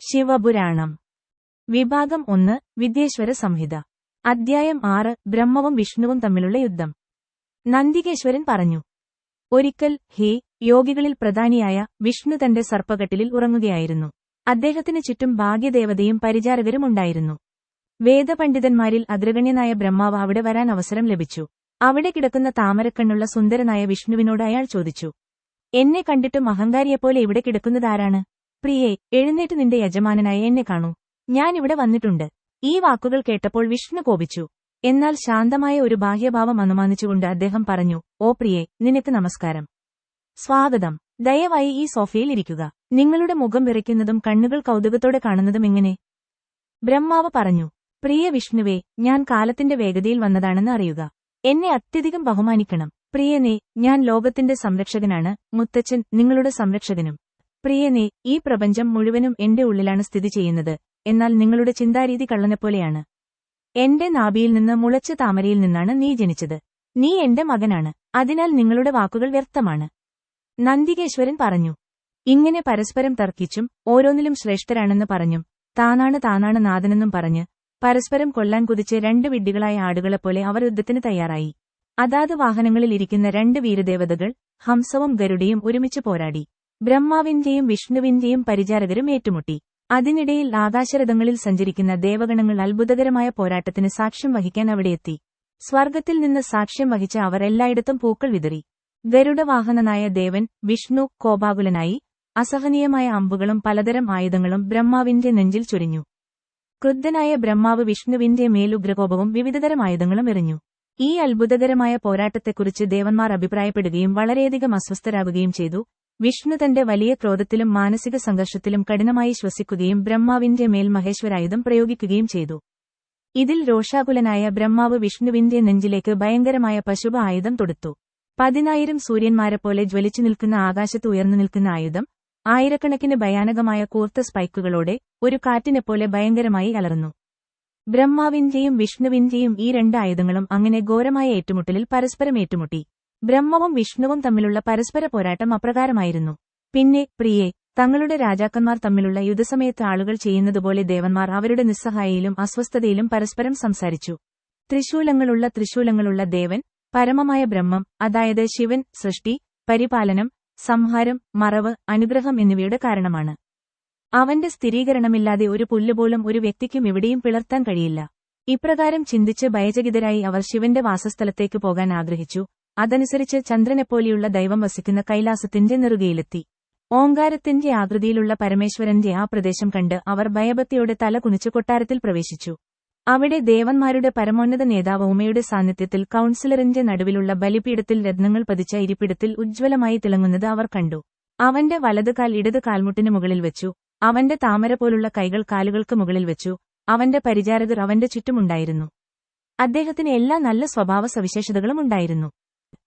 ശിവപുരാണം. വിഭാഗം ഒന്ന് വിദ്യേശ്വര സംഹിത. അദ്ധ്യായം ആറ് ബ്രഹ്മവും വിഷ്ണുവും തമ്മിലുള്ള യുദ്ധം. നന്ദികേശ്വരൻ പറഞ്ഞു ഒരിക്കൽ ഹേ യോഗികളിൽ പ്രധാനിയായ വിഷ്ണു തന്റെ സർപ്പകട്ടിലിൽ ഉറങ്ങുകയായിരുന്നു. അദ്ദേഹത്തിന് ചുറ്റും ഭാഗ്യദേവതയും പരിചാരകരും ഉണ്ടായിരുന്നു. വേദപണ്ഡിതന്മാരിൽ അഗ്രഗണ്യനായ ബ്രഹ്മാവ് അവിടെ വരാൻ അവസരം ലഭിച്ചു. അവിടെ കിടക്കുന്ന താമരക്കണ്ണുള്ള സുന്ദരനായ വിഷ്ണുവിനോട് അയാൾ ചോദിച്ചു എന്നെ കണ്ടിട്ടും അഹങ്കാരിയെപ്പോലെ ഇവിടെ കിടക്കുന്നതാരാണ് പ്രിയേ എഴുന്നേറ്റ് നിന്റെ യജമാനനായ എന്നെ കാണൂ. ഞാൻ ഇവിടെ വന്നിട്ടുണ്ട്. ഈ വാക്കുകൾ കേട്ടപ്പോൾ വിഷ്ണു കോപിച്ചു. എന്നാൽ ശാന്തമായ ഒരു ബാഹ്യഭാവം അനുമാനിച്ചുകൊണ്ട് അദ്ദേഹം പറഞ്ഞു ഓ പ്രിയേ നിനക്ക് നമസ്കാരം. സ്വാഗതം. ദയവായി ഈ സോഫയിൽ ഇരിക്കുക. നിങ്ങളുടെ മുഖം വിറയ്ക്കുന്നതും കണ്ണുകൾ കൗതുകത്തോടെ കാണുന്നതും എങ്ങനെ? ബ്രഹ്മാവ് പറഞ്ഞു പ്രിയ വിഷ്ണുവേ ഞാൻ കാലത്തിന്റെ വേഗതയിൽ വന്നതാണെന്ന് അറിയുക. എന്നെ അത്യധികം ബഹുമാനിക്കണം. പ്രിയനെ ഞാൻ ലോകത്തിന്റെ സംരക്ഷകനാണ്. മുത്തച്ഛൻ നിങ്ങളുടെ സംരക്ഷകനും. പ്രിയനേ ഈ പ്രപഞ്ചം മുഴുവനും എന്റെ ഉള്ളിലാണ് സ്ഥിതി ചെയ്യുന്നത്. എന്നാൽ നിങ്ങളുടെ ചിന്താരീതി കള്ളനെപ്പോലെയാണ്. എന്റെ നാഭിയിൽ നിന്ന് മുളച്ച താമരയിൽ നിന്നാണ് നീ ജനിച്ചത്. നീ എന്റെ മകനാണ്. അതിനാൽ നിങ്ങളുടെ വാക്കുകൾ വ്യർത്ഥമാണ്. നന്ദികേശ്വരൻ പറഞ്ഞു. ഇങ്ങനെ പരസ്പരം തർക്കിച്ചും ഓരോന്നിലും ശ്രേഷ്ഠരാണെന്ന് പറഞ്ഞും താനാണ് താനാണ് നാഥനെന്നും പറഞ്ഞ് പരസ്പരം കൊല്ലാൻ കുതിച്ച് രണ്ട് വിഡ്ഢികളായ ആടുകളെപ്പോലെ അവർ യുദ്ധത്തിന് തയ്യാറായി. അതാത് വാഹനങ്ങളിൽ ഇരിക്കുന്ന രണ്ട് വീരദേവതകൾ ഹംസവും ഗരുഡയും ഒരുമിച്ച് പോരാടി. ബ്രഹ്മാവിന്റെയും വിഷ്ണുവിന്റെയും പരിചാരകരും ഏറ്റുമുട്ടി. അതിനിടയിൽ ആകാശരഥങ്ങളിൽ സഞ്ചരിക്കുന്ന ദേവഗണങ്ങൾ അത്ഭുതകരമായ പോരാട്ടത്തിന് സാക്ഷ്യം വഹിക്കാൻ അവിടെയെത്തി സ്വർഗത്തിൽ നിന്ന് സാക്ഷ്യം വഹിച്ച അവർ എല്ലായിടത്തും പൂക്കൾ വിതറി. ഗരുഡവാഹനനായ ദേവൻ വിഷ്ണു കോപാകുലനായി അസഹനീയമായ അമ്പുകളും പലതരം ആയുധങ്ങളും ബ്രഹ്മാവിന്റെ നെഞ്ചിൽ ചൊരിഞ്ഞു. ക്രുദ്ധനായ ബ്രഹ്മാവ് വിഷ്ണുവിന്റെ മേലുഗ്രകോപവും വിവിധതരം ആയുധങ്ങളും എറിഞ്ഞു. ഈ അത്ഭുതകരമായ പോരാട്ടത്തെക്കുറിച്ച് ദേവന്മാർ അഭിപ്രായപ്പെടുകയും വളരെയധികം അസ്വസ്ഥരാകുകയും ചെയ്തു. വിഷ്ണു തന്റെ വലിയ ക്രോധത്തിലും മാനസിക സംഘർഷത്തിലും കഠിനമായി ശ്വസിക്കുകയും ബ്രഹ്മാവിന്റെ മേൽ മഹേശ്വരായുധം പ്രയോഗിക്കുകയും ചെയ്തു. ഇതിൽ രോഷാകുലനായ ബ്രഹ്മാവ് വിഷ്ണുവിന്റെ നെഞ്ചിലേക്ക് ഭയങ്കരമായ പശുപ ആയുധം തൊടുത്തു. പതിനായിരം സൂര്യന്മാരെപ്പോലെ ജ്വലിച്ചു നിൽക്കുന്ന ആകാശത്ത് ഉയർന്നു നിൽക്കുന്ന ആയുധം ആയിരക്കണക്കിന് ഭയാനകമായ കൂർത്ത സ്പൈക്കുകളോടെ ഒരു കാറ്റിനെപ്പോലെ ഭയങ്കരമായി അലർന്നു ബ്രഹ്മാവിന്റെയും വിഷ്ണുവിന്റെയും ഈ രണ്ട് ആയുധങ്ങളും അങ്ങനെ ഘോരമായ ഏറ്റുമുട്ടലിൽ പരസ്പരം ഏറ്റുമുട്ടി. ബ്രഹ്മവും വിഷ്ണുവും തമ്മിലുള്ള പരസ്പര പോരാട്ടം അപ്രകാരമായിരുന്നു. പിന്നെ പ്രിയെ തങ്ങളുടെ രാജാക്കന്മാർ തമ്മിലുള്ള യുദ്ധസമയത്ത് ആളുകൾ ചെയ്യുന്നതുപോലെ ദേവന്മാർ അവരുടെ നിസ്സഹായയിലും അസ്വസ്ഥതയിലും പരസ്പരം സംസാരിച്ചു. ത്രിശൂലങ്ങളുള്ള ത്രിശൂലങ്ങളുള്ള ദേവൻ പരമമായ ബ്രഹ്മം അതായത് ശിവൻ സൃഷ്ടി പരിപാലനം സംഹാരം മറവ് അനുഗ്രഹം എന്നിവയുടെ കാരണമാണ്. അവന്റെ സ്ഥിരീകരണമില്ലാതെ ഒരു പുല്ലുപോലും ഒരു വ്യക്തിക്കും എവിടെയും പിളർത്താൻ കഴിയില്ല. ഇപ്രകാരം ചിന്തിച്ച് ഭയചകിതരായി അവർ ശിവന്റെ വാസസ്ഥലത്തേക്ക് പോകാൻ ആഗ്രഹിച്ചു. അതനുസരിച്ച് ചന്ദ്രനെപ്പോലെയുള്ള ദൈവം വസിക്കുന്ന കൈലാസത്തിന്റെ നെറുകയിലെത്തി. ഓങ്കാരത്തിന്റെ ആകൃതിയിലുള്ള പരമേശ്വരന്റെ ആ പ്രദേശം കണ്ട് അവർ ഭയഭക്തിയോടെ തല കുനിച്ച് കൊട്ടാരത്തിൽ പ്രവേശിച്ചു. അവിടെ ദേവന്മാരുടെ പരമോന്നത നേതാവ് ഉമയുടെ സാന്നിധ്യത്തിൽ കൌൺസിലറിന്റെ നടുവിലുള്ള ബലിപീഠത്തിൽ രത്നങ്ങൾ പതിച്ച ഇരിപ്പിടത്തിൽ ഉജ്ജ്വലമായി തിളങ്ങുന്നത് അവർ കണ്ടു. അവന്റെ വലതുകാൽ ഇടത് കാൽമുട്ടിന് മുകളിൽ വെച്ചു. അവന്റെ താമര പോലുള്ള കൈകൾ കാലുകൾക്ക് മുകളിൽ വെച്ചു. അവന്റെ പരിചാരകർ അവന്റെ ചുറ്റുമുണ്ടായിരുന്നു. അദ്ദേഹത്തിന് എല്ലാ നല്ല സ്വഭാവ സവിശേഷതകളും ഉണ്ടായിരുന്നു.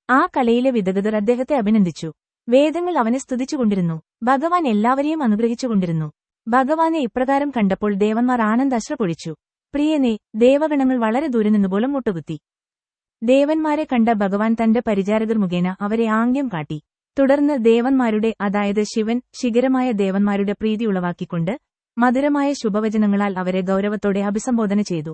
ആ കലയിലെ വിദഗ്ധർ അദ്ദേഹത്തെ അഭിനന്ദിച്ചു. വേദങ്ങൾ അവനെ സ്തുതിച്ചുകൊണ്ടിരുന്നു ഭഗവാൻ എല്ലാവരെയും അനുഗ്രഹിച്ചുകൊണ്ടിരുന്നു ഭഗവാനെ ഇപ്രകാരം കണ്ടപ്പോൾ ദേവന്മാർ ആനന്ദശ്ര പൊഴിച്ചു. പ്രിയനെ ദേവഗണങ്ങൾ വളരെ ദൂരെ നിന്നുപോലും മുട്ടുകുത്തി. ദേവന്മാരെ കണ്ട ഭഗവാൻ തന്റെ പരിചാരകർ മുഖേന അവരെ ആംഗ്യം കാട്ടി. തുടർന്ന് ദേവന്മാരുടെ അതായത് ശിവൻ ശിഖരമായ ദേവന്മാരുടെ പ്രീതി ഉളവാക്കിക്കൊണ്ട് മധുരമായ ശുഭവചനങ്ങളാൽ അവരെ ഗൌരവത്തോടെ അഭിസംബോധന ചെയ്തു.